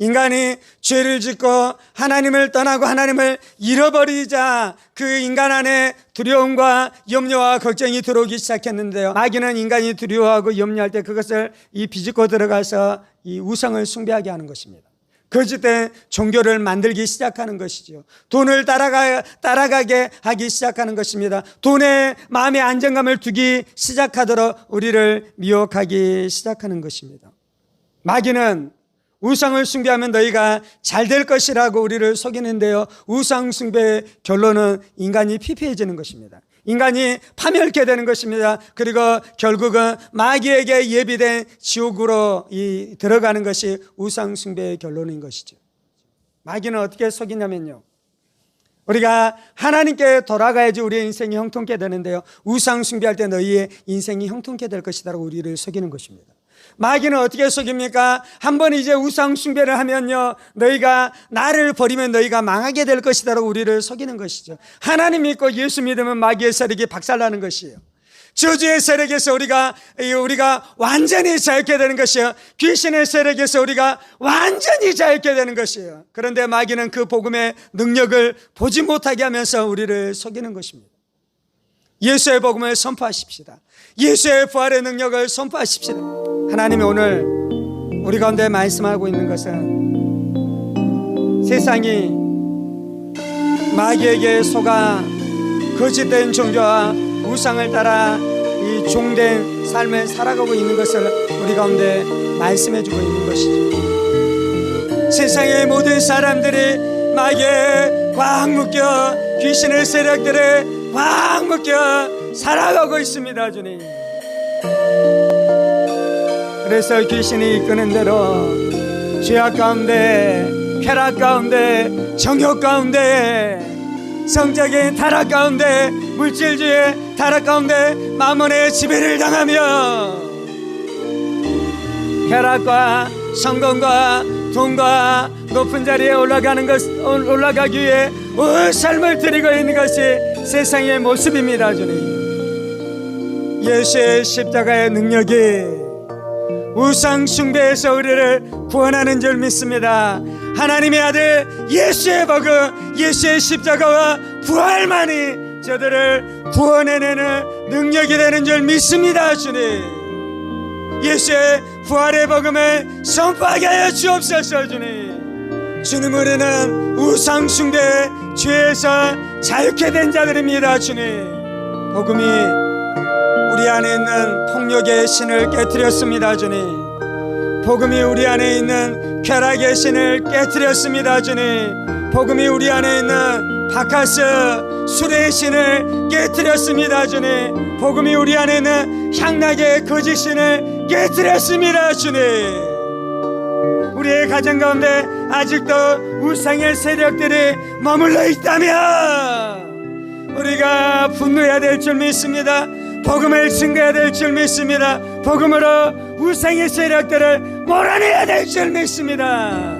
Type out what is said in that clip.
인간이 죄를 짓고 하나님을 떠나고 하나님을 잃어버리자 그 인간 안에 두려움과 염려와 걱정이 들어오기 시작했는데요. 마귀는 인간이 두려워하고 염려할 때 그것을 이 비집고 들어가서 이 우상을 숭배하게 하는 것입니다. 때 종교를 만들기 시작하는 것이죠. 돈을 따라가, 따라가게 하기 시작하는 것입니다. 돈에 마음의 안정감을 두기 시작하도록 우리를 미혹하기 시작하는 것입니다. 마귀는 우상을 숭배하면 너희가 잘 될 것이라고 우리를 속이는데요. 우상 숭배의 결론은 인간이 피폐해지는 것입니다. 인간이 파멸케 되는 것입니다. 그리고 결국은 마귀에게 예비된 지옥으로 이 들어가는 것이 우상 숭배의 결론인 것이죠. 마귀는 어떻게 속이냐면요. 우리가 하나님께 돌아가야지 우리의 인생이 형통케 되는데요. 우상 숭배할 때 너희의 인생이 형통케 될 것이다라고 우리를 속이는 것입니다. 마귀는 어떻게 속입니까? 한번 이제 우상 숭배를 하면요. 너희가 나를 버리면 너희가 망하게 될 것이다라고 우리를 속이는 것이죠. 하나님 믿고 예수 믿으면 마귀의 세력이 박살나는 것이에요. 저주의 세력에서 우리가 우리가 완전히 자유케 되는 것이요. 귀신의 세력에서 우리가 완전히 자유케 되는 것이에요. 그런데 마귀는 그 복음의 능력을 보지 못하게 하면서 우리를 속이는 것입니다. 예수의 복음을 선포하십시다. 예수의 부활의 능력을 선포하십시다. 하나님이 오늘 우리 가운데 말씀하고 있는 것은 세상이 마귀에게 속아 거짓된 종교와 우상을 따라 이 종된 삶을 살아가고 있는 것을 우리 가운데 말씀해 주고 있는 것이죠. 세상의 모든 사람들이 마귀에 꽉 묶여 귀신의 세력들에 꽉 묶여 살아가고 있습니다, 주님. 그래서 귀신이 이끄는 대로 죄악 가운데, 쾌락 가운데, 정욕 가운데, 성적인 타락 가운데, 물질주의 타락 가운데 마몬의 지배를 당하며 쾌락과 성공과 돈과 높은 자리에 올라가는 것 올라가기 위해 온 삶을 드리고 있는 것이 세상의 모습입니다, 주님. 예수의 십자가의 능력이 우상 숭배에서 우리를 구원하는 줄 믿습니다. 하나님의 아들 예수의 복음, 예수의 십자가와 부활만이 저들을 구원해내는 능력이 되는 줄 믿습니다, 주님. 예수의 부활의 복음을 선포하게 하여 주옵소서, 주님. 주님, 우리는 우상 숭배 죄에서 자유케 된 자들입니다, 주님. 복음이 우리 안에 있는 폭력의 신을 깨뜨렸습니다, 주님. 복음이 우리 안에 있는 쾌락의 신을 깨뜨렸습니다, 주님. 복음이 우리 안에 있는 바카스 술의 신을 깨뜨렸습니다, 주님. 복음이 우리 안에 있는 향락의 거짓 신을 깨뜨렸습니다, 주님. 우리의 가정 가운데 아직도 우상의 세력들이 머물러 있다면 우리가 분노해야 될 줄 믿습니다. 복음을 증거해야 될 줄 믿습니다. 복음으로 우상의 세력들을 몰아내야 될 줄 믿습니다.